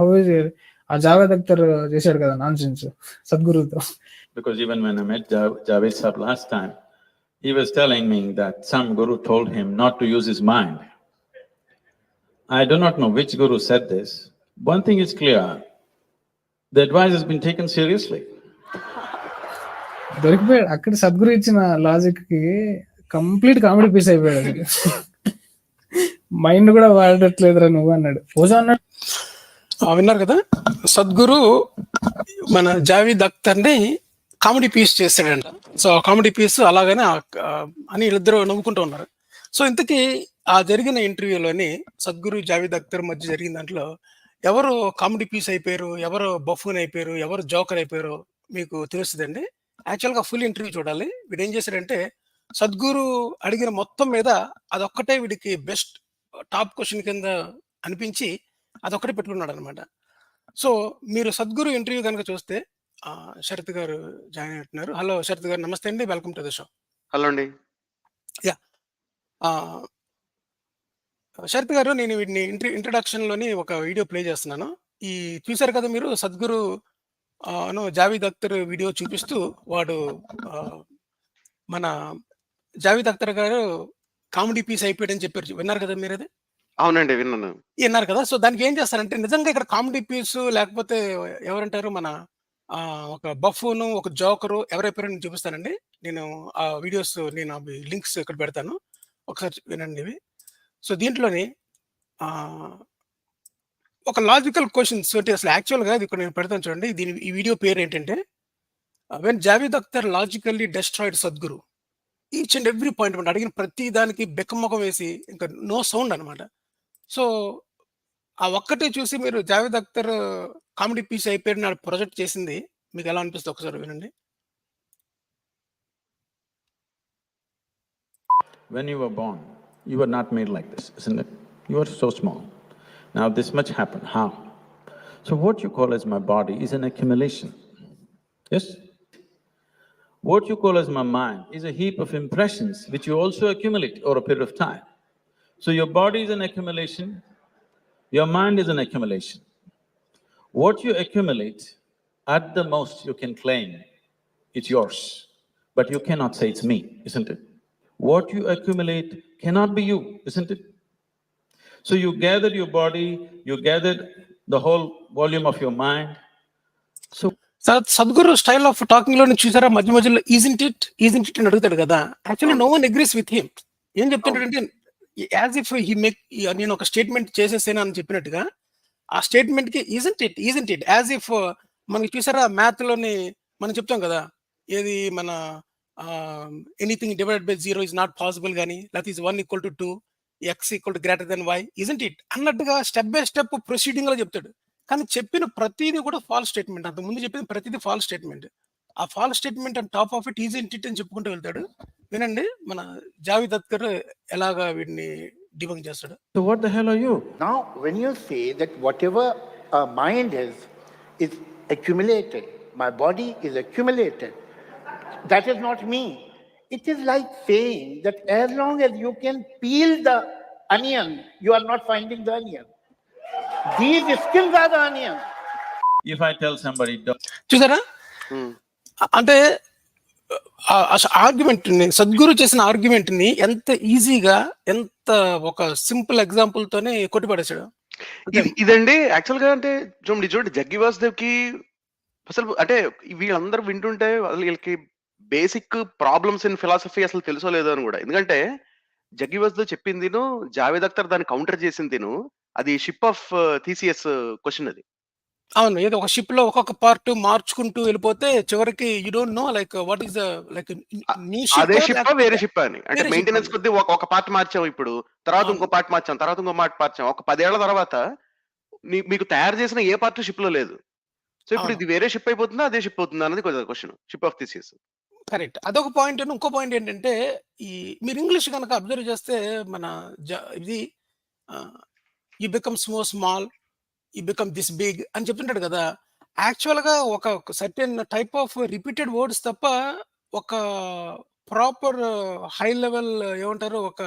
How is ఆ జావేద్ అఖ్తర్ చేశాడు కదా నాన్ సెన్స్ సద్గురుతో Because even when I met Ja- Javed Sahib last time, he was telling me that some guru told him not to use his mind. I do not know which guru said this. One thing is clear, the advice has been taken seriously. దొరికిపోయాడు అక్కడ సద్గురు ఇచ్చిన లాజిక్కి complete comedy piece అయిపోయాడు mind కూడా వాడట్లేదురా నువ్వు అన్నాడు ఓజో అన్నాడు విన్నారు కదా? సద్గురు మన జావీద్ అఖ్తర్ని కామెడీ పీస్ చేశాడంట. సో ఆ కామెడీ పీస్ అలాగనే అని వీళ్ళిద్దరూ నవ్వుకుంటూ ఉన్నారు. సో ఇంతకీ ఆ జరిగిన ఇంటర్వ్యూలోని సద్గురు జావీద్ అఖ్తర్ మధ్య జరిగిన దాంట్లో ఎవరు కామెడీ పీస్ అయిపోయారు? ఎవరు బఫూన్ అయిపోయారు? ఎవరు జోకర్ అయిపోయారు మీకు తెలుస్తుందండి. యాక్చువల్గా ఫుల్ ఇంటర్వ్యూ చూడాలి. వీడు ఏం చేశాడంటే సద్గురు అడిగిన మొత్తం మీద అదొక్కటే వీడికి బెస్ట్ టాప్ క్వశ్చన్ కింద అనిపించి అదొక్కటే పెట్టుకున్నాడు అనమాట సో మీరు సద్గురు ఇంటర్వ్యూ కనుక చూస్తే శరత్ గారు జాయిన్ అవుతున్నారు హలో శరత్ గారు నమస్తే అండి. Welcome to the show. Hello అండి. శరత్ గారు నేను వీటిని ఇంట్ర ఇంట్రడక్షన్లోని ఒక వీడియో ప్లే చేస్తున్నాను. ఈ చూశారు కదా మీరు సద్గురు జావీద్ అఖ్తర్ వీడియో చూపిస్తూ వాడు మన జావీద్ అఖ్తర్ గారు కామెడీ పీస్ అయిపోయాడని చెప్పారు. విన్నారు కదా మీరు అది? అవునండి విన్నాను. విన్నారు కదా! సో దానికి ఏం చేస్తారంటే నిజంగా ఇక్కడ కామెడీ పీస్ లేకపోతే ఎవరంటారు మన ఒక బఫూను ఒక జోకరు ఎవరైపోయారో నేను చూపిస్తానండి. నేను ఆ వీడియోస్ నేను అవి లింక్స్ ఇక్కడ పెడతాను. ఒకసారి వినండి ఇవి. సో దీంట్లోని ఒక లాజికల్ క్వశ్చన్స్. అంటే అసలు యాక్చువల్గా ఇది ఇక్కడ నేను పెడతాను చూడండి. దీని ఈ వీడియో పేరు ఏంటంటే when Javed Akhtar logically destroyed Sadhguru each and every point అడిగిన ప్రతి దానికి బెక్కమ్మకం వేసి ఇంకా నో సౌండ్ అన్నమాట. సో ఆ ఒక్కటే చూసి మీరు జావేద్ అఖ్తర్ కామెడీ పీస్ అయిపోయి నాడు ప్రొజెక్ట్ చేసింది మీకు ఎలా అనిపిస్తుంది ఒకసారి వినండి When you were born, you were not made like this, isn't it? You were so small. Now this much happened, how? So what you call as my body is an accumulation, yes? What you call as my mind is a heap of impressions which you also accumulate over a period of time. So your body is an accumulation, your mind is an accumulation. What you accumulate, at the most you can claim it's yours, but you cannot say it's me, isn't it? What you accumulate cannot be you, isn't it? So you gathered your body, you gathered the whole volume of your mind. So sir Sadhguru style of talking లో చూసారా మధ్య మధ్యలో isn't it isn't it అని అడుగుతాడు కదా actually no one agrees with him ఏం చెప్తుంటాడంటే as if he make నేను ఒక స్టేట్మెంట్ చేసేసాను అని చెప్పినట్టుగా ఆ స్టేట్మెంట్కి isn't it isn't it as if మనకి చూసారా మ్యాథ్లోని మనం చెప్తాం కదా ఏది మన anything divided by zero is not possible కానీ లేకపోతే is one equal to two x equal to greater then y isn't it అన్నట్టుగా స్టెప్ బై స్టెప్ ప్రొసీడింగ్లో చెప్తాడు. కానీ చెప్పిన ప్రతిదీ కూడా ఫాల్ స్టేట్మెంట్ అంత ముందు చెప్పిన ప్రతిదీ ఫాల్స్ స్టేట్మెంట్ ఆ fall statement and top of it is it అని చెప్పుకుంటూ వెళ్తాడు వినండి మన జావీద్ అఖ్తర్ ఎలాగా వీడిని డిబంక్ చేస్తాడు So what the hell are you? Now, when you say that whatever a mind is, is accumulated, my body is accumulated, that is not me. It is like saying that as long as you can peel the onion, you are not finding the onion. These skills are the onion. If I tell somebody, "Don't చూసారా అంటే ఆర్గ్యుమెంట్ని సద్గురు చేసిన ఆర్గ్యుమెంట్ని ఎంత ఈజీగా ఎంత ఒక simple example తోనే కొట్టిపడేశాడు? ఇది ఇదండి యాక్చువల్గా అంటే చూడండి చూడండి జగ్గి వాసుదేవ్కి అసలు అంటే వీళ్ళందరూ వింటుంటే వీళ్ళకి బేసిక్ ప్రాబ్లమ్స్ ఇన్ ఫిలాసఫీ అసలు తెలుసో లేదో అని కూడా. ఎందుకంటే జగ్గి వాసుదేవ్ చెప్పిందిను జావేద్ అఖ్తర్ దాన్ని కౌంటర్ చేసిందిను అది షిప్ ఆఫ్ థీసీఎస్ క్వశ్చన్ అది. అవును ఏదో ఒక షిప్లో ఒక్కొక్క పార్ట్ మార్చుకుంటూ వెళ్ళిపోతే చివరికి you don't know like what is like new అదే షిప్ వేరే షిప్ అని. అంటే వేరే మెయింటెనెన్స్ అని. కొద్ది ఒక ఒక పార్ట్ మార్చాం ఇప్పుడు తర్వాత అవును. ఇంకో పార్ట్ మార్చాం తర్వాత ఇంకో పార్ట్ మార్చాం. ఒక పదేళ్ళ తర్వాత నీ- మీకు తయారు చేసిన ఏ పార్ట్ షిప్లో లేదు. సో ఇప్పుడు అవును. ఇది వేరే షిప్ అయిపోతుందా అదే షిప్ అవుతుందా అనేది question ship of Theseus correct అదొక పాయింట్ ఇంకో పాయింట్ ఏంటంటే ఈ మీరు ఇంగ్లీష్ కనుక అబ్జర్వ్ చేస్తే మన జ- ఇది ఈ బికమ్స్ మోర్ స్మాల్ ఈ బికమ్ దిస్ బిగ్ అని చెప్తుంటాడు కదా. యాక్చువల్గా ఒక certain type of repeated words తప్ప ఒక ప్రాపర్ హై లెవెల్ ఏమంటారు? ఒక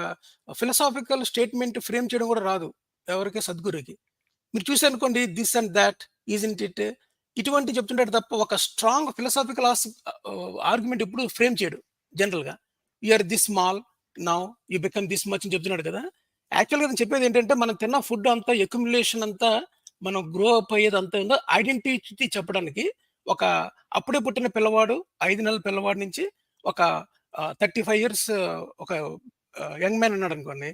ఫిలసాఫికల్ స్టేట్మెంట్ ఫ్రేమ్ చేయడం కూడా రాదు ఎవరికి? సద్గురుకి. మీరు చూసి అనుకోండి this and that is it ఇటువంటి చెప్తుంటాడు తప్ప ఒక స్ట్రాంగ్ ఫిలసాఫికల్ ఆర్గ్యుమెంట్ ఇప్పుడు ఫ్రేమ్ చేయడు జనరల్గా you're this small now you become this much అని చెప్తున్నాడు కదా. యాక్చువల్గా నేను చెప్పేది ఏంటంటే మనం తిన్న ఫుడ్ అంతా ఎక్యుములేషన్ అంతా మనం గ్రో అప్ అయ్యేది అంత ఉందో ఐడెంటిటీ చెప్పడానికి ఒక అప్పుడే పుట్టిన పిల్లవాడు ఐదు నెలల పిల్లవాడి నుంచి ఒక థర్టీ ఫైవ్ ఇయర్స్ ఒక యంగ్ మ్యాన్ ఉన్నాడు అనుకోండి.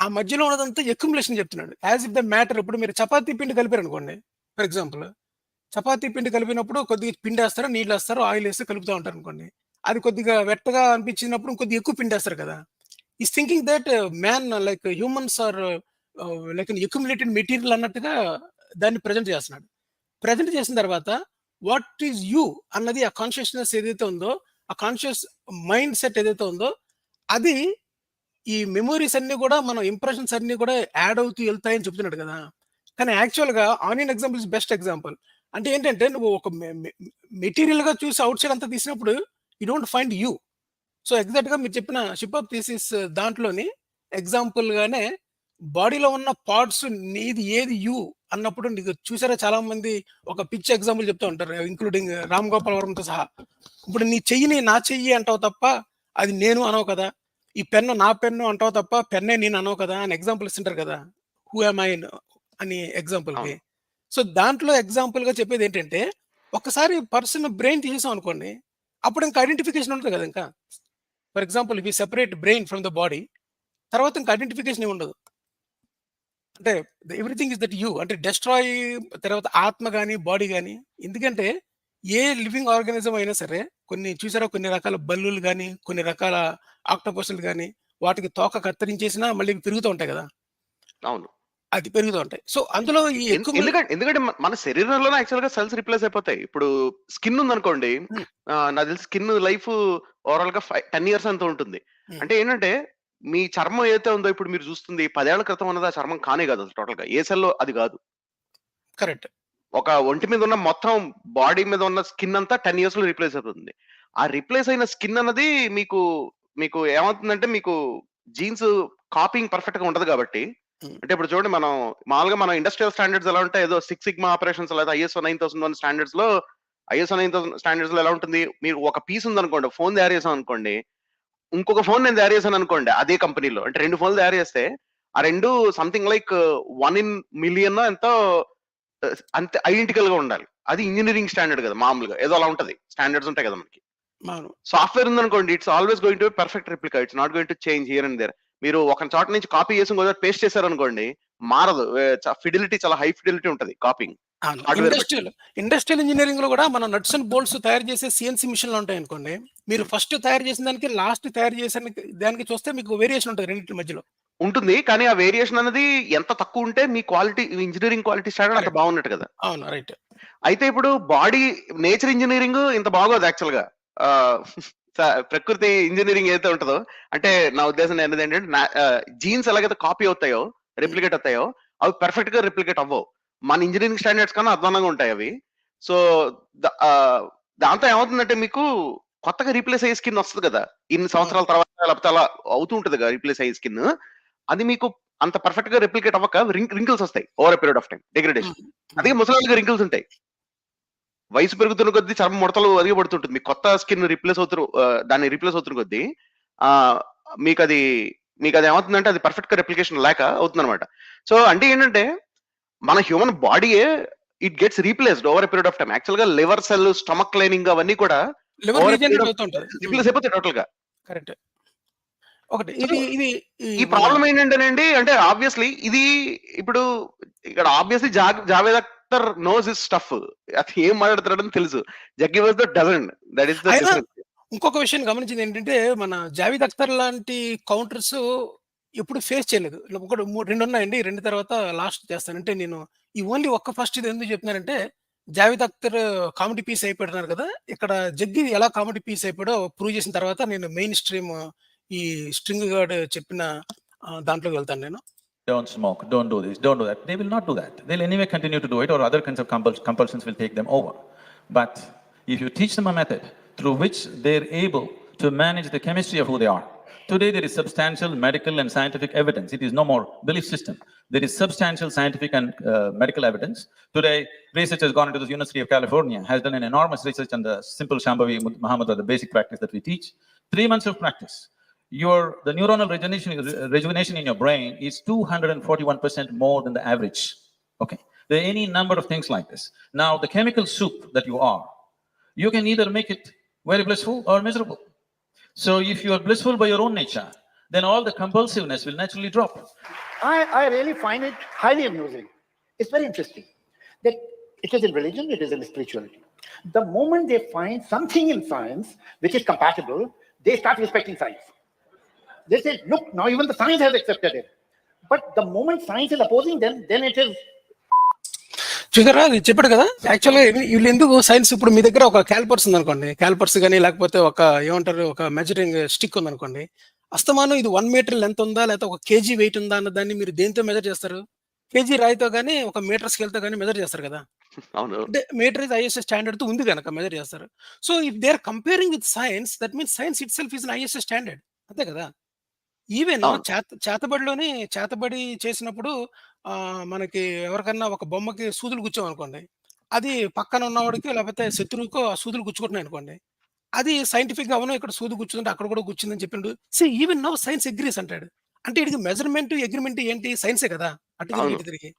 ఆ మధ్యలో ఉన్నదంతా ఎక్యుములేషన్ చెప్తున్నాడు. యాజ్ ఇఫ్ ద మ్యాటర్ ఇప్పుడు మీరు చపాతీ పిండి కలిపారు అనుకోండి ఫర్ ఎగ్జాంపుల్ చపాతీ పిండి కలిపినప్పుడు కొద్దిగా పిండి వేస్తారు నీళ్ళు వేస్తారు ఆయిల్ వేస్తే కలుపుతూ ఉంటారు అనుకోండి. అది కొద్దిగా వెట్టగా అనిపించినప్పుడు కొద్దిగా ఎక్కువ పిండి వేస్తారు కదా is thinking that man like humans are like accumulated material అన్నట్టుగా దాన్ని ప్రజెంట్ చేస్తున్నాడు. ప్రజెంట్ చేసిన తర్వాత వాట్ ఈజ్ యూ అన్నది ఆ కాన్షియస్నెస్ ఏదైతే ఉందో ఆ కాన్షియస్ మైండ్ సెట్ ఏదైతే ఉందో అది ఈ మెమోరీస్ అన్ని కూడా మన ఇంప్రెషన్స్ అన్ని కూడా యాడ్ అవుతూ వెళ్తాయని చెప్తున్నాడు కదా. కానీ యాక్చువల్గా onion example is best example అంటే ఏంటంటే నువ్వు ఒక మెటీరియల్గా చూసి అవుట్ సైడ్ అంతా తీసినప్పుడు you don't find you so ఎగ్జాక్ట్గా మీరు చెప్పిన షిప్ ఆఫ్ థీసిస్ దాంట్లోని ఎగ్జాంపుల్గానే బాడీలో ఉన్న పార్ట్స్ నీది ఏది యూ అన్నప్పుడు నీకు చూసారా చాలా మంది ఒక పిచ్ ఎగ్జాంపుల్ చెప్తూ ఉంటారు ఇంక్లూడింగ్ రామ్ గోపాల్ వర్మతో సహా. ఇప్పుడు నీ చెయ్యిని నా చెయ్యి అంటావు తప్ప అది నేను అనవు కదా. ఈ పెన్ను నా పెన్ను అంటావు తప్ప పెన్నే నేను అనవు కదా అని ఎగ్జాంపుల్ ఇస్తుంటారు కదా. హూ ఐ అని ఎగ్జాంపుల్కి. సో దాంట్లో ఎగ్జాంపుల్గా చెప్పేది ఏంటంటే ఒకసారి పర్సన్ బ్రెయిన్ తీసేసాం అనుకోండి అప్పుడు ఇంకా ఐడెంటిఫికేషన్ ఉంటుంది కదా ఇంకా. For example we separate brain from the body తర్వాత ఇంకా ఐడెంటిఫికేషన్ ఉండదు. అంటే ఎవ్రీథింగ్ ఇస్ దట్ యూ. అంటే డెస్ట్రాయ్ తర్వాత ఆత్మ కానీ బాడీ కానీ ఎందుకంటే ఏ లివింగ్ ఆర్గానిజం అయినా సరే కొన్ని చూసారా? కొన్ని రకాల బల్లులు కానీ కొన్ని రకాల ఆక్టోపస్లు కానీ వాటికి తోక కత్తిరించేసినా మళ్ళీ పెరుగుతూ ఉంటాయి కదా? అవును. అది పెరుగుతూ ఉంటాయి. సో అందులో ఎందుకంటే ఎందుకంటే మన- శరీరంలోనే యాక్చువల్గా సెల్స్ రిప్లేస్ అయిపోతాయి. ఇప్పుడు స్కిన్ ఉందనుకోండి నాకు తెలిసి స్కిన్ లైఫ్ ఓవరాల్గా ఫైవ్ టెన్ ఇయర్స్ అంత ఉంటుంది. అంటే ఏంటంటే మీ చర్మం ఏదైతే ఉందో ఇప్పుడు మీరు చూస్తుంది పదేళ్ళ క్రితం ఉన్నది ఆ చర్మం కానే కాదు అసలు టోటల్గా. ఏ సెల్లో అది కాదు. కరెక్ట్. ఒక ఒంటి మీద ఉన్న మొత్తం బాడీ మీద ఉన్న స్కిన్ అంతా టెన్ ఇయర్స్లో రీప్లేస్ అవుతుంది ఆ రీప్లేస్ అయిన స్కిన్ అన్నది మీకు మీకు ఏమవుతుందంటే మీకు జీన్స్ కాపింగ్ పర్ఫెక్ట్గా ఉంటది కాబట్టి. అంటే ఇప్పుడు చూడండి మనం మామూలుగా మనం ఇండస్ట్రియల్ స్టాండర్డ్స్ ఎలా ఉంటాయి? ఏదో సిక్స్ సిగ్మా ఆపరేషన్స్ లేదా ఐఎస్ఓ నైన్ థౌసండ్ వన్ స్టాండర్డ్స్లో ఐఎస్ఓ నైన్ థౌసండ్ స్టాండర్డ్స్లో ఎలా ఉంటుంది? మీరు ఒక పీస్ ఉందనుకోండి ఫోన్ తయారు చేసాం అనుకోండి ఇంకొక ఫోన్ నేను తయారు చేశాను అనుకోండి అదే కంపెనీలో. అంటే రెండు ఫోన్లు తయారు చేస్తే ఆ రెండు something like one in million ఎంతో అంతే ఐడెంటికల్గా ఉండాలి. అది ఇంజనీరింగ్ స్టాండర్డ్ కదా మామూలుగా. ఏదో అలా ఉంటది. స్టాండర్డ్స్ ఉంటాయి కదా మనకి. సాఫ్ట్వేర్ ఉందనుకోండి it's always going to perfect replica it's not going to change here and there మీరు ఒక చోట నుంచి కాపీ చేసి ఇంకో పేస్ట్ చేశారనుకోండి మారదు. ఫిడిలిటీ చాలా హై ఫిడిలిటీ ఉంటది కాపింగ్ ఇండస్ట్రియల్ ఇండస్ట్రియల్ ఇంజనీరింగ్లో కూడా మనం నట్స్ అండ్ బోల్ట్స్ తయారు చేసే సిఎన్సి మిషన్లు ఉంటాయి అనుకోండి మీరు ఫస్ట్ తయారు చేసిన దానికి లాస్ట్ తయారు చేసిన దానికి చూస్తే మీకు వేరియేషన్ ఉంటుంది రెండింటి మధ్యలో. ఉంటుంది. కానీ ఆ వేరియేషన్ అనేది ఎంత తక్కువ ఉంటే మీ క్వాలిటీ ఇంజనీరింగ్ క్వాలిటీ స్టాండర్డ్ అంత. బాగున్నట్టు కదా. అవును. రైట్. అయితే ఇప్పుడు బాడీ నేచర్ ఇంజనీరింగ్ ఇంత బాగోదు యాక్చువల్గా ప్రకృతి ఇంజనీరింగ్ ఏదైతే ఉంటుందో అంటే నా ఉద్దేశం ఏంటంటే జీన్స్ ఎలాగైతే కాపీ అవుతాయో రిప్లికేట్ అవుతాయో అవి పర్ఫెక్ట్గా రిప్లికేట్ అవ్వవు. మన ఇంజనీరింగ్ స్టాండర్డ్స్ కన్నా అధ్వానంగా ఉంటాయి అవి. సో దాంతో ఏమవుతుందంటే మీకు కొత్తగా రీప్లేస్ అయ్యే స్కిన్ వస్తుంది కదా. ఇన్ని సంవత్సరాల తర్వాత లేకపోతే అలా అవుతూ ఉంటుంది కదా రీప్లేస్ అయ్యే స్కిన్. అది మీకు అంత పర్ఫెక్ట్గా రిప్లికేట్ అవ్వక రింకిల్స్ వస్తాయి over period of time degradation. అదే ముసలాళ్ళకి రింకిల్స్ ఉంటాయి. వయసు పెరుగుతున్న కొద్దీ చర్మం ముడతలు అదిగే పడుతుంటుంది మీకు కొత్త స్కిన్ రిప్లేస్ అవుతున్న ఆ, దాన్ని రిప్లేస్ అవుతున్న కొద్దీ ఆ మీకు అది మీకు అది ఏమవుతుందంటే అది పర్ఫెక్ట్గా రెప్లికేషన్ లేక అవుతుంది అనమాట సో అంటే ఏంటంటే మన human బాడీయే it gets replaced over period of time యాక్చువల్గా లివర్ సెల్ స్టమక్ లైనింగ్ అవన్నీ కూడా రిప్లేస్ అయిపోతాయి టోటల్గా. కరెక్ట్ ఒకటి ఇది ఇది ఈ ప్రాబ్లం ఏంటంటేనండి అంటే ఆబ్వియస్లీ ఇది ఇప్పుడు ఇక్కడ obviously Javed Akhtar knows is stuff అది ఏం మాట్లాడుతున్నాడని తెలుసు. Jaggi was the doesn't that అయినా ఇంకొక విషయం గమనించింది ఏంటంటే మన జావీద్ అఖ్తర్ లాంటి కౌంటర్స్ ఎప్పుడు ఫేస్ చేయలేదు ఒకటి మూడు రెండు ఉన్నాయండి రెండు తర్వాత లాస్ట్ చేస్తాను అంటే నేను ఈ ఓన్లీ ఒక్క ఫస్ట్ ఇది ఎందుకు చెప్తున్నానంటే జావీద్ అఖ్తర్ కామెడీ పీస్ అయిపోయినారు కదా ఇక్కడ జగ్గి ఎలా కామెడీ పీస్ అయిపోయాడో ప్రూవ్ చేసిన తర్వాత నేను మెయిన్ స్ట్రీమ్ ఈ స్ట్రింగ్ గార్డ్ చెప్పిన ఆ, దాంట్లోకి వెళ్తాను నేను Don't smoke, don't do this, don't do that. They will not do that. They'll anyway continue to do it, or other kinds of compul- compulsions will take them over. But if you teach them a method through which they're able to manage the chemistry of who they are, Today, there is substantial medical and scientific evidence. It is no more belief system. There is substantial scientific and uh, medical evidence. Today, research has gone into the University of California, has done an enormous research on the simple Shambhavi Mahamudra, the basic practice that we teach. Three months of practice. Your, the neuronal rejuvenation, rejuvenation in your brain is 241% more than the average. Okay. There are any number of things like this. Now, the chemical soup that you are, you can either make it very blissful or miserable. So if you are blissful by your own nature, then all the compulsiveness will naturally drop. I, I really find it highly amusing. It's very interesting that it is in religion, it is in spirituality. The moment they find something in science which is compatible, they start respecting science. They say, look, now even the science has accepted it. But the moment science is opposing them, then it is చూసారా? అది చెప్పాడు కదా? యాక్చువల్గా వీళ్ళు ఎందుకు science ఇప్పుడు మీ దగ్గర ఒక క్యాల్పర్స్ ఉందనుకోండి. క్యాల్పర్స్ కానీ లేకపోతే ఒక ఏమంటారు ఒక మెజరింగ్ స్టిక్ ఉందనుకోండి. అస్తమానం ఇది వన్ మీటర్ లెంత్ ఉందా? లేకపోతే ఒక కేజీ వెయిట్ ఉందా అన్న దాన్ని మీరు దేంతో మెజర్ చేస్తారు? కేజీ రాయితో కానీ ఒక మీటర్ స్కేల్తో కానీ మెజర్ చేస్తారు కదా? అవును. అంటే మీటర్ ఇస్ ఐఎస్ఎస్ స్టాండర్డ్తో ఉంది కనుక మెజర్ చేస్తారు. So if they are comparing with science that means science itself is ISS standard అంతే కదా? ఈవెన్ అవును. చేత చేతబడిలోనే చేతబడి చేసినప్పుడు ఆ, మనకి ఎవరికన్నా ఒక బొమ్మకి సూదులు గుచ్చాం అనుకోండి అది పక్కన ఉన్నవాడికి లేకపోతే శత్రువుకో ఆ సూదులు గుచ్చుకుంటున్నాయి అనుకోండి అది సైంటిఫిక్గా అవును ఇక్కడ సూది గుచ్చుంటే అక్కడ కూడా గుచ్చిందని చెప్పిండు see even now science agrees అంటాడు. అంటే ఇది మెజర్మెంట్ అగ్రిమెంట్ ఏంటి? సైన్సే కదా అటు తిరిగి అవును. ఇటు తిరిగి.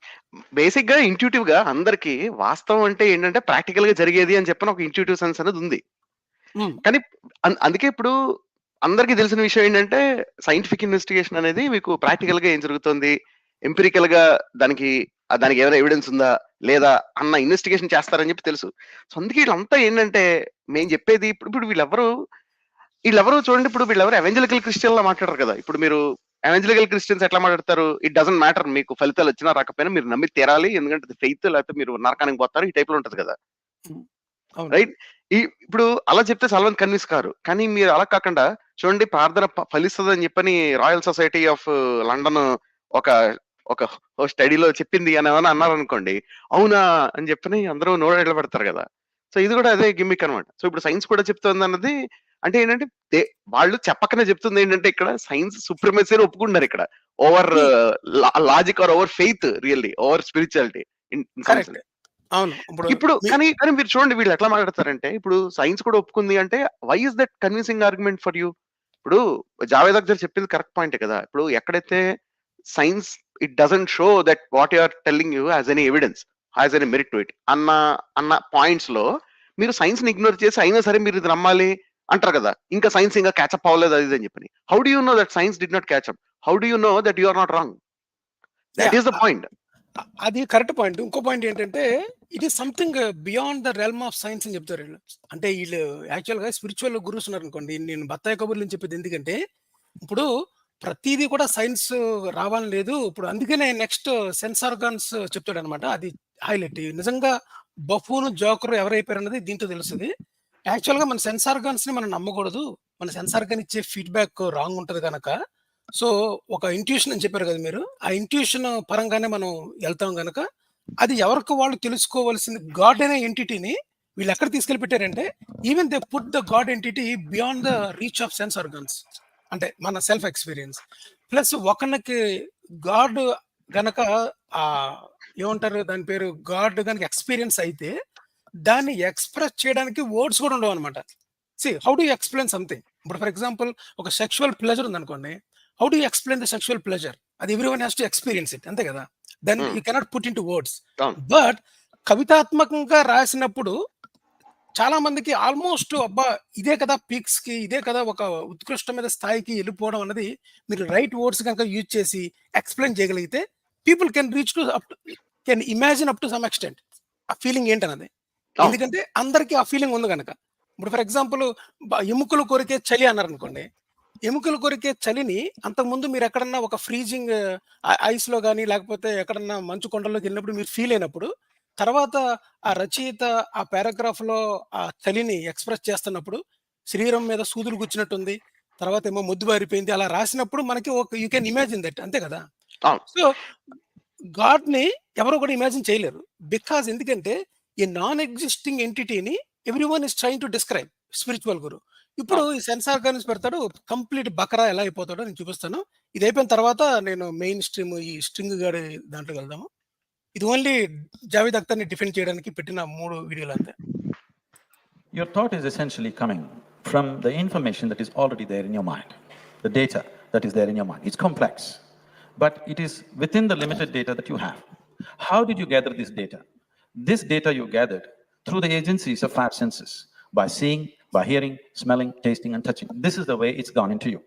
బేసిక్గా ఇంట్యూటివ్గా అందరికి వాస్తవం అంటే ఏంటంటే ప్రాక్టికల్గా జరిగేది అని చెప్పిన ఒక ఇంట్యూటివ్ సెన్స్ అనేది ఉంది. ఉమ్, కానీ అన్- అందుకే ఇప్పుడు అందరికీ తెలిసిన విషయం ఏంటంటే సైంటిఫిక్ ఇన్వెస్టిగేషన్ అనేది మీకు ప్రాక్టికల్గా ఏం జరుగుతుంది? ఎంపిరికల్గా దానికి దానికి ఏమైనా ఎవిడెన్స్ ఉందా? లేదా? అన్న ఇన్వెస్టిగేషన్ చేస్తారని చెప్పి తెలుసు. సో అందుకే వీళ్ళంతా ఏంటంటే మేము చెప్పేది ఇప్పుడు ఇప్పుడు వీళ్ళెవరు వీళ్ళెవరు చూడండి ఇప్పుడు వీళ్ళెవరు అవెంజలికల్ క్రిస్టియన్ లా మాట్లాడరు కదా. ఇప్పుడు మీరు అవెంజలికల్ క్రిస్టియన్స్ ఎట్లా మాట్లాడతారు? ఇట్ డజంట్ మ్యాటర్ మీకు ఫలితాలు వచ్చినా రాకపోయినా మీరు నమ్మి తీరాలి. ఎందుకంటే ఫెయిత్ లేకపోతే మీరు నరకానికి పోతారు. ఈ టైప్లో ఉంటది కదా. రైట్? ఈ ఇప్పుడు అలా చెప్తే చాలా మంది కన్విన్స్ కారు. కానీ మీరు అలా కాకుండా చూడండి ప్రార్థన ఫలిస్తుంది అని చెప్పని రాయల్ సొసైటీ ఆఫ్ లండన్ ఒక ఒక స్టడీలో చెప్పింది అని ఏమైనా అన్నారు అనుకోండి అవునా అని చెప్పని అందరూ నోడెళ్ళ పెడతారు కదా. సో ఇది కూడా అదే గిమ్మిక్ అనమాట సో ఇప్పుడు సైన్స్ కూడా చెప్తుంది అన్నది అంటే ఏంటంటే వాళ్ళు చెప్పకనే చెప్తుంది ఏంటంటే ఇక్కడ సైన్స్ సుప్రీమసీ ఒప్పుకుంటారు ఇక్కడ. Over logic or over faith really over spirituality అవును. ఇప్పుడు కానీ కానీ మీరు చూడండి వీళ్ళు ఎట్లా మాట్లాడతారంటే ఇప్పుడు సైన్స్ కూడా ఒప్పుకుంది అంటే why is that convincing argument for you ఇప్పుడు జావేద్ అఖ్తర్ చెప్పింది కరెక్ట్ పాయింట్ కదా ఇప్పుడు ఎక్కడైతే science it doesn't show that what are telling you has any evidence has any merit to it అన్న అన్న పాయింట్స్లో మీరు సైన్స్ని ఇగ్నోర్ చేసి అయినా సరే మీరు ఇది నమ్మాలి అంటారు కదా ఇంకా సైన్స్ ఇంకా క్యాచప్ అవ్వలేదు అది అని చెప్పని. How do you know that science did not catch up how do you know that you are not wrong that. Is the point అది కరెక్ట్ పాయింట్. ఇంకో పాయింట్ ఏంటంటే it is something beyond the realm of science అని చెప్తారు వీళ్ళు. అంటే వీళ్ళు యాక్చువల్గా spiritual గురువుస్ ఉన్నారు అనుకోండి. నేను బత్తాయి కబుర్లు అని చెప్పేది ఎందుకంటే ఇప్పుడు ప్రతిదీ కూడా సైన్స్ రావాలని లేదు. ఇప్పుడు అందుకనే నెక్స్ట్ సెన్స్ ఆర్గాన్స్ చెప్తాడు అనమాట అది హైలైట్. నిజంగా బఫూన్ జోకర్ ఎవరైపోయారు అన్నది దీంతో తెలుస్తుంది. యాక్చువల్గా మన సెన్స్ ఆర్గాన్స్ మనం నమ్మకూడదు. మన సెన్స్ ఆర్గాన్ ఇచ్చే ఫీడ్బ్యాక్ రాంగ్ ఉంటుంది కనుక సో ఒక ఇంట్యూషన్ అని చెప్పారు కదా మీరు. ఆ ఇంట్యూషన్ పరంగానే మనం వెళ్తాం గనక అది ఎవరికి వాళ్ళు తెలుసుకోవాల్సింది గాడ్ అనే ఎంటిటీని వీళ్ళు ఎక్కడ తీసుకెళ్ళి పెట్టారంటే even they put the god entity beyond the reach of sense organs అంటే మన సెల్ఫ్ ఎక్స్పీరియన్స్ ప్లస్ ఒకరికి గాడ్ గనక ఆ ఏమంటారు దాని పేరు? గాడ్ గనక ఎక్స్పీరియన్స్ అయితే దాన్ని ఎక్స్ప్రెస్ చేయడానికి వర్డ్స్ కూడా ఉండవు అనమాట see how do explain something ఇప్పుడు ఫర్ ఎగ్జాంపుల్ ఒక సెక్షువల్ ప్లెజర్ ఉందనుకోండి how do explain the sexual pleasure అది every one has to experience it అంతే కదా then. You cannot put in to words. But కవితాత్మకంగా రాసినప్పుడు చాలా మందికి ఆల్మోస్ట్ అబ్బా ఇదే కదా పీక్స్కి ఇదే కదా ఒక ఉత్కృష్టమైన స్థాయికి వెళ్ళిపోవడం అన్నది మీరు రైట్ వర్డ్స్ కనుక యూజ్ చేసి ఎక్స్ప్లెయిన్ చేయగలిగితే people can reach to up can imagine up to some extent ఆ ఫీలింగ్ ఏంటన్నది. ఎందుకంటే అందరికీ ఆ ఫీలింగ్ ఉంది కనుక ఇప్పుడు ఫర్ ఎగ్జాంపుల్ ఎముకలు కొరికే చలి అన్నారు అనుకోండి ఎముకలు కొరికే చలిని అంతకుముందు మీరు ఎక్కడన్నా ఒక ఫ్రీజింగ్ ఐస్లో కానీ లేకపోతే ఎక్కడన్నా మంచు కొండల్లోకి వెళ్ళినప్పుడు మీరు ఫీల్ అయినప్పుడు తర్వాత ఆ రచయిత ఆ పారాగ్రాఫ్లో ఆ చలిని ఎక్స్ప్రెస్ చేస్తున్నప్పుడు శరీరం మీద సూదులు గుచ్చినట్టుంది తర్వాత ఏమో ముద్దు బారిపోయింది అలా రాసినప్పుడు మనకి ఒక యూ కెన్ ఇమాజిన్ దట్ అంతే కదా. సో గాడ్ని ఎవరు కూడా ఇమాజిన్ చేయలేరు. బికాజ్ ఎందుకంటే ఈ non existing ఎంటిటీని every one is train to describe spiritual guru ఇప్పుడు ఈ సెన్సార్ గార్న్స్ పెడతాడు కంప్లీట్ బకరా ఎలా అయిపోతాడో నేను చూపిస్తాను ఇది అయిపోయిన తర్వాత నేను మెయిన్ స్ట్రీమ్ ఈ స్ట్రింగ్ గాడి దాంట్లోకి వెళ్దాము ఇది ఓన్లీ జావేద్ అఖ్తర్ని డిఫెండ్ చేయడానికి పెట్టిన మూడు వీడియోలు అంతే Your thought is essentially coming from the information that is already there in your mind, the data that is there in your mind. It's complex, but it is within the limited data that you have. How did you gather this data? This data you gathered through the agencies of five senses by seeing, by hearing, smelling, tasting, and touching. This is the way it's gone into you.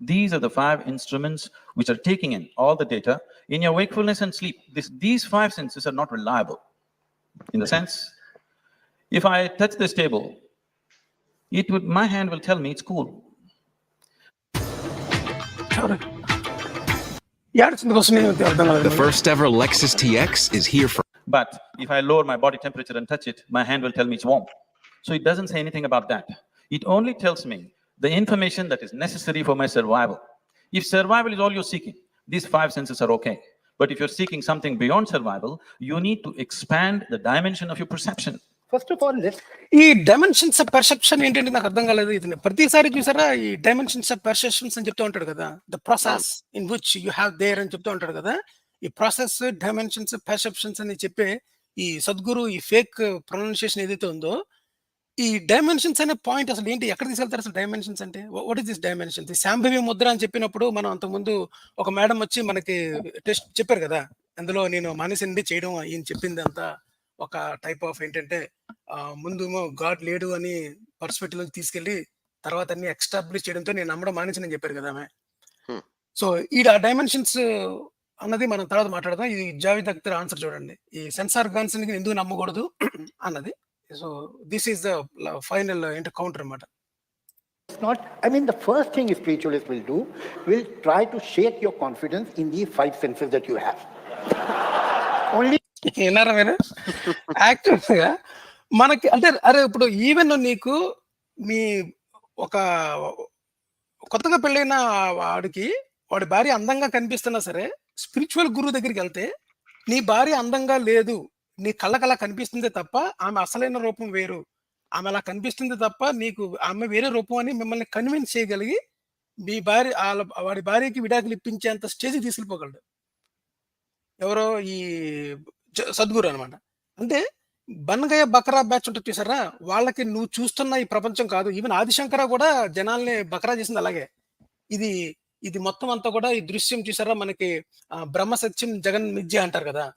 These are the five instruments which are taking in all the data in your wakefulness and sleep. This, these five senses are not reliable in the sense, if I touch this table, it would my hand will tell me it's cool. The first ever Lexus TX is here for. But if I lower my body temperature and touch it, my hand will tell me it's warm. So it doesn't say anything about that. It only tells me the information that is necessary for my survival. If survival is all you're seeking, these five senses are okay. But if you're seeking something beyond survival, you need to expand the dimension of your perception. First of all, let's ఈ dimensions of perception ఏంటంటే నాకు అర్థం కాలేదు ఇది ప్రతిసారి చూసారా ఈ dimensions of perceptions అని చెప్తూ ఉంటాడు కదా the process in which you have there అని చెప్తూ ఉంటాడు కదా ఈ ప్రాసెస్ డైమెన్షన్స్ పర్సెప్షన్స్ అని చెప్పే ఈ సద్గురు ఈ ఫేక్ ప్రొనౌన్సియేషన్ ఏదైతే ఉందో ఈ డైమెన్షన్స్ అనే పాయింట్ అసలు ఏంటి? ఎక్కడ తీసుకెళ్తారు అసలు డైమెన్షన్స్ అంటే? వాట్ ఇస్ దిస్ డైమెన్షన్స్ ఈ శాంభవి ముద్ర అని చెప్పినప్పుడు మనం అంతకుముందు ఒక మేడం వచ్చి మనకి టెస్ట్ చెప్పారు కదా? అందులో నేను మానేసింది చేయడం ఈయన చెప్పింది అంతా ఒక టైప్ ఆఫ్ ఏంటంటే ఆ, ముందేమో గాడ్ లేడు అని పర్స్పెక్టివ్లో తీసుకెళ్ళి తర్వాత అన్ని ఎక్స్టాబ్లిష్ చేయడంతో నేను నమ్మడం మానేసిన చెప్పారు కదా ఆమె. సో ఈ డైమెన్షన్స్ అన్నది మనం తర్వాత మాట్లాడదాం. ఇది జావేద్ అఖ్తర్ ఆన్సర్ చూడండి. ఈ సెన్సార్ గన్స్ ఎందుకు నమ్మకూడదు? అన్నది. So this is the final ఏంటి కౌంటర్ అన్నమాట not, I mean, the first thing a spiritualist will do will try to shake your confidence in the five senses that you have. Only విన్నారా మీరు? యాక్చువల్గా మనకి అంటే అరే ఇప్పుడు ఈవెన్ నీకు మీ ఒక కొత్తగా పెళ్ళైన వాడికి వాడి భార్య అందంగా కనిపిస్తున్నా సరే స్పిరిచువల్ గురువు దగ్గరికి వెళ్తే నీ భార్య అందంగా లేదు. నీ కళ్ళకలా కనిపిస్తుంది తప్ప ఆమె అసలైన రూపం వేరు. ఆమె అలా కనిపిస్తుంది తప్ప నీకు ఆమె వేరే రూపం అని మిమ్మల్ని కన్విన్స్ చేయగలిగి మీ భార్య వాళ్ళ- వాడి భార్యకి విడాకులు ఇప్పించేంత స్టేజ్కి తీసుకెళ్ళిపోగలడు. ఎవరో ఈ సద్గురు అనమాట అంటే బన్గయ్య బకరా బ్యాచ్ ఉంటుంది చూసారా? వాళ్ళకి నువ్వు చూస్తున్న ఈ ప్రపంచం కాదు. ఈవెన్ ఆదిశంకర కూడా జనాల్ని బకరా చేసింది అలాగే. ఇది ఇది మొత్తం అంతా కూడా ఈ దృశ్యం చూసారా? మనకి బ్రహ్మ సత్యం జగన్ మిథ్య అంటారు కదా?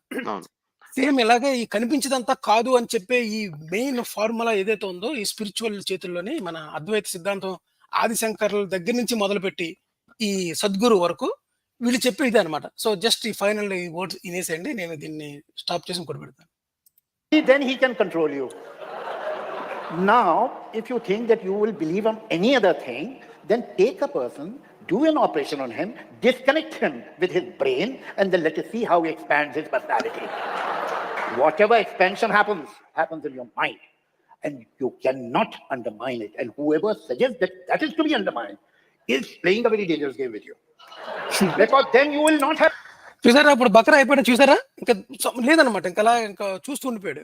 సేమ్ ఇలాగే ఈ కనిపించదంతా కాదు అని చెప్పే ఈ మెయిన్ ఫార్ములా ఏదైతే ఉందో ఈ స్పిరిచువల్ చేతుల్లోని మన అద్వైత సిద్ధాంతం ఆదిశంకర్ల దగ్గర నుంచి మొదలుపెట్టి ఈ సద్గురు వరకు వీళ్ళు చెప్పే ఇదే అనమాట సో జస్ట్ ఈ ఫైనల్ ఈ వర్డ్స్ ఇనేసేయండి నేను దీన్ని స్టాప్ చేసి కూడా పెడతాను. Then he can control you Now, if you think that you will believe on any other thing then take a person do an operation on him, disconnect him with his brain, and then let us see how he expands his personality. Whatever expansion happens, happens in your mind. And you cannot undermine it. And whoever suggests that that is to be undermined is playing a very dangerous game with you. because then you will not have చూసారా ఇప్పుడు బకరా అయిపోయాడు చూసారా ఇంకా లేదనమాట ఇంకా అలా ఇంకా చూస్తూ ఉండిపోయాడు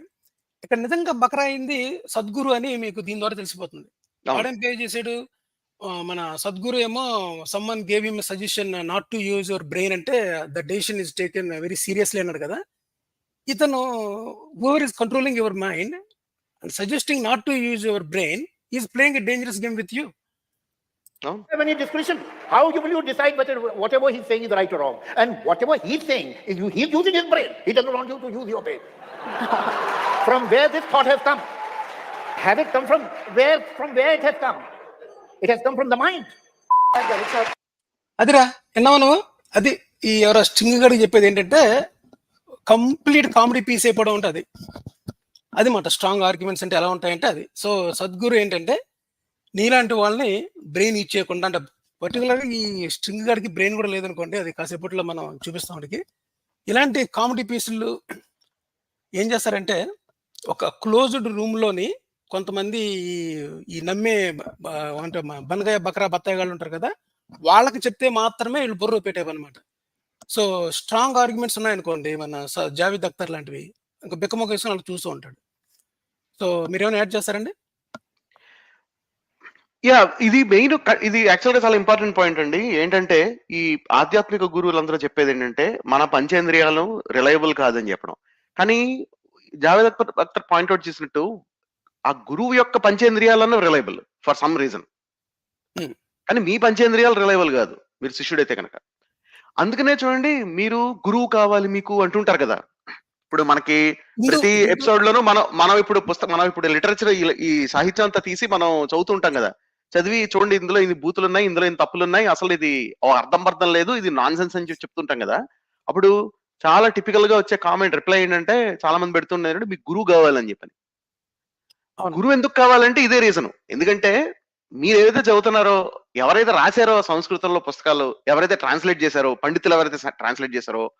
ఇక్కడ నిజంగా బకరా అయింది సద్గురు అని మీకు దీని ద్వారా తెలిసిపోతుంది. వాడేం పే చేసాడు ఆ, మన సద్గురు ఏమో someone gave him suggestion not to use your brain అంటే the decision is taken very seriously అన్నాడు కదా ఇతను over is controlling your mind and suggesting not to use your brain is playing a dangerous game with you అవును have any discretion. How you will you decide whether whatever he's saying is right or wrong? And whatever he's saying is you, he's using his brain. He doesn't want you to use your brain. from where this thought has come? Have it come from where? From where it has come? It has come from the mind అదిరా విన్నావు నువ్వు? అది ఈ ఎవరో string గడికి చెప్పేది ఏంటంటే complete comedy piece అయిపోవడం ఉంటుంది. అది మాట స్ట్రాంగ్ ఆర్గ్యుమెంట్స్ అంటే ఎలా ఉంటాయంటే అది. సో సద్గురు ఏంటంటే నీలాంటి వాళ్ళని బ్రెయిన్ యూజ్ చేయకుండా అంటే పర్టికులర్గా ఈ స్ట్రింగ్ గారికి బ్రెయిన్ కూడా లేదనుకోండి అది కాసేపట్లో మనం చూపిస్తాం వాడికి. ఇలాంటి కామెడీ పీసులు ఏం చేస్తారంటే ఒక క్లోజ్డ్ రూమ్లోని కొంతమంది ఈ- నమ్మే అంటే మ- బనగాయ బకరా బత్తాయి వాళ్ళు ఉంటారు కదా వాళ్ళకి చెప్తే మాత్రమే వీళ్ళు బుర్ర పెట్టేవన్నమాట సో స్ట్రాంగ్ ఆర్గ్యుమెంట్స్ ఉన్నాయనుకోండి మన స- జావేద్ అఖ్తర్ లాంటివి ఇంకా బిక్కమొక్క వేసుకుని వాళ్ళు చూస్తూ ఉంటాడు సో మీరేమైనా యాడ్ చేస్తారండి? యా ఇది మెయిన్ ఇది యాక్చువల్గా చాలా ఇంపార్టెంట్ పాయింట్ అండి. ఏంటంటే ఈ ఆధ్యాత్మిక గురువులందరూ చెప్పేది ఏంటంటే మన పంచేంద్రియాలు రిలయబుల్ కాదని చెప్పడం. కానీ జావేద్ అక్బర్ అక్తర్ పాయింట్అవుట్ చేసినట్టు ఆ గురువు యొక్క పంచేంద్రియాలను రిలయబుల్ ఫర్ సమ్ రీజన్. కానీ మీ పంచేంద్రియాలు రిలయబుల్ కాదు. మీరు శిష్యుడైతే కనుక. అందుకనే చూడండి మీరు గురువు కావాలి మీకు అంటుంటారు కదా. ఇప్పుడు మనకి ప్రతి ఎపిసోడ్ లోనూ మనం మనం ఇప్పుడు పుస్తకం మనం ఇప్పుడు లిటరేచర్ ఈ సాహిత్యం అంతా తీసి మనం చదువుతుంటాం కదా. చదివి చూడండి ఇందులో ఇన్ని బూతులు ఉన్నాయి ఇందులో ఇన్ని తప్పులు ఉన్నాయి అసలు ఇది అర్థం అర్థం లేదు ఇది నాన్ సెన్స్ అని చెప్పి చెప్తుంటాం కదా. అప్పుడు చాలా టిపికల్గా వచ్చే కామెంట్ రిప్లై ఏంటంటే చాలా మంది పెడుతున్నారు మీకు గురువు కావాలని చెప్పని. గురువు ఎందుకు కావాలంటే ఇదే రీజన్. ఎందుకంటే మీరు ఏదైతే చదువుతున్నారో ఎవరైతే రాశారో సంస్కృతంలో పుస్తకాలు ఎవరైతే ట్రాన్స్లేట్ చేశారో పండితులు ఎవరైతే ట్రాన్స్లేట్ చేశారో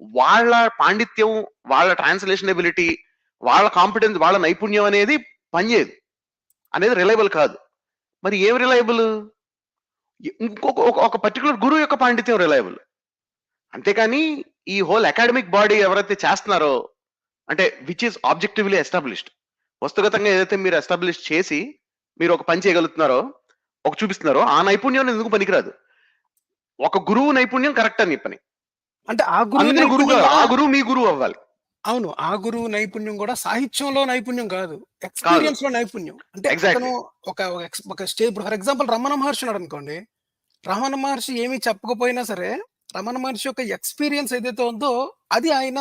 వాళ్ళ పాండిత్యం వాళ్ళ ట్రాన్స్లేషన్ ఎబిలిటీ వాళ్ళ కాంపిటెన్స్ వాళ్ళ నైపుణ్యం అనేది పనిచేయదు. అనేది రిలయబుల్ కాదు. మరి ఏం రిలయబుల్? ఇంకొక ఒక- ఒక పర్టికులర్ గురువు యొక్క పాండిత్యం రిలయబుల్. అంతేకాని ఈ హోల్ అకాడమిక్ బాడీ ఎవరైతే చేస్తున్నారో అంటే విచ్ ఈస్ ఆబ్జెక్టివ్లీ ఎస్టాబ్లిష్డ్ వస్తుగతంగా ఏదైతే మీరు ఎస్టాబ్లిష్ చేసి మీరు ఒక పని చేయగలుగుతున్నారో ఒక చూపిస్తున్నారో ఆ నైపుణ్యం ఎందుకు పనికిరాదు? ఒక గురువు నైపుణ్యం కరెక్ట్ అని చెప్పని. అంటే ఆ గురువు గురువు. ఆ గురువు మీ గురువు అవ్వాలి. అవును ఆ గురువు నైపుణ్యం కూడా సాహిత్యంలో నైపుణ్యం కాదు. ఎక్స్పీరియన్స్లో నైపుణ్యం. అంటే. అతను ఒక ఒక stage for example Ramana Maharshi ఉన్నాడు అనుకోండి. రమణ మహర్షి ఏమీ చెప్పకపోయినా సరే రమణ మహర్షి యొక్క ఎక్స్పీరియన్స్ ఏదైతే ఉందో అది ఆయన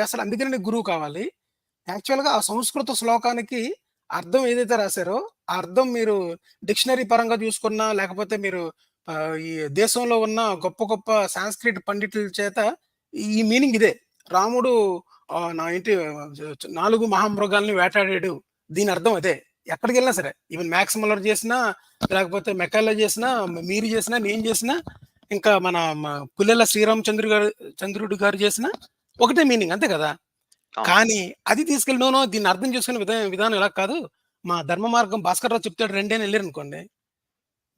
చేస్తారు అందుకని గురువు కావాలి. యాక్చువల్గా ఆ సంస్కృత శ్లోకానికి అర్థం ఏదైతే రాశారో ఆ అర్థం మీరు డిక్షనరీ పరంగా చూసుకున్నా లేకపోతే మీరు ఈ దేశంలో ఉన్న గొప్ప గొప్ప సాంస్క్రిట్ పండితుల చేత ఈ మీనింగ్ ఇదే. రాముడు నా ఇంటి నాలుగు మహామృగాల్ని వేటాడాడు. దీని అర్థం అదే. ఎక్కడికి వెళ్ళినా సరే. ఈవెన్ మ్యాక్స్ మల్లర్ చేసినా లేకపోతే మెకాలో చేసినా మీరు చేసినా నేను చేసినా ఇంకా మన పుల్లెల శ్రీరామచంద్రుడు గారు చంద్రుడు గారు చేసిన ఒకటే మీనింగ్ అంతే కదా. కానీ అది తీసుకెళ్ళి నోనో దీన్ని అర్థం చేసుకునే విధానం విధానం ఎలా కాదు. మా ధర్మ మార్గం భాస్కర్ రావు చెప్తాడు రెండే వెళ్ళారు అనుకోండి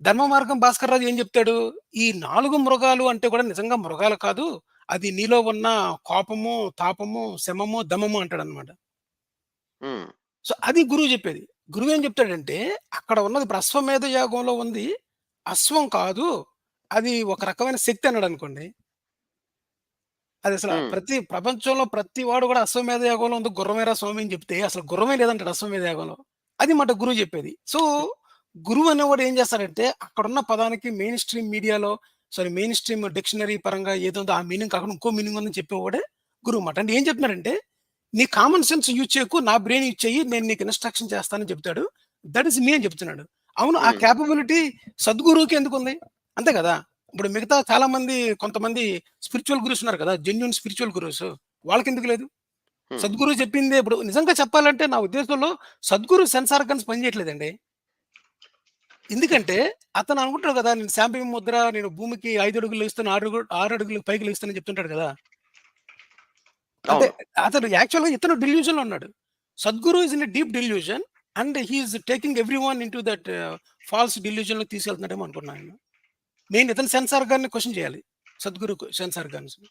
ధర్మ మార్గం భాస్కర్ రాజు ఏం చెప్తాడు? ఈ నాలుగు మృగాలు అంటే కూడా నిజంగా మృగాలు కాదు. అది నీలో ఉన్న కోపము తాపము శమము దమము అంటాడు అనమాట సో అది గురువు చెప్పేది. గురువు ఏం చెప్తాడంటే అక్కడ ఉన్నది అశ్వమేధ యాగంలో ఉంది. అశ్వం కాదు. అది ఒక రకమైన శక్తి అన్నాడు అనుకోండి అది అసలు. ప్రతి ప్రపంచంలో ప్రతి వాడు కూడా అశ్వమేధ యాగంలో ఉంది. గుర్రమేరా స్వామి అని చెప్తే అసలు గుర్రమే లేదంటాడు అశ్వమేధ యాగంలో అది మాట గురువు చెప్పేది. సో గురువు అనేవాడు ఏం చేస్తాడంటే అక్కడ ఉన్న పదానికి మెయిన్ స్ట్రీమ్ మీడియాలో సారీ మెయిన్ స్ట్రీమ్ డిక్షనరీ పరంగా ఏదో ఆ మీనింగ్ కాకుండా ఇంకో మీనింగ్ ఉందని చెప్పేవాడే గురువు మాట. అంటే ఏం చెప్తున్నాడంటే నీ కామన్ సెన్స్ యూజ్ చేయకు నా బ్రెయిన్ యూజ్ చెయ్యి నేను నీకు ఇన్స్ట్రక్షన్ చేస్తానని చెప్తాడు. దట్ ఇస్ మీ అని చెప్తున్నాడు. అవును ఆ. క్యాపబిలిటీ సద్గురువుకి ఎందుకు ఉంది అంతే కదా? ఇప్పుడు మిగతా చాలా మంది కొంతమంది స్పిరిచువల్ గురుస్ ఉన్నారు కదా జెన్యున్ స్పిరిచువల్ గురుస్ వాళ్ళకి ఎందుకు లేదు. సద్గురు చెప్పింది ఇప్పుడు నిజంగా చెప్పాలంటే నా ఉద్దేశంలో సద్గురు సెన్సార్ గన్స్ పనిచేయట్లేదండి ఎందుకంటే అతను అనుకుంటాడు కదా నేను శాంపి ముద్ర నేను భూమికి ఐదు అడుగులు ఇస్తాను ఆరు ఆరు అడుగులు పైకి ఇస్తానని చెప్తుంటాడు కదా. అంటే. అతను యాక్చువల్గా ఇతను డిల్యూజన్లో ఉన్నాడు. Sadhguru is in deep delusion and he is taking every one in to that false డిల్యూజన్లో తీసుకెళ్తున్నాడేమో అనుకున్నాను నేను ఇతను సెన్సార్ గారిని క్వశ్చన్ చేయాలి. సద్గురు సెన్సార్ గారిని.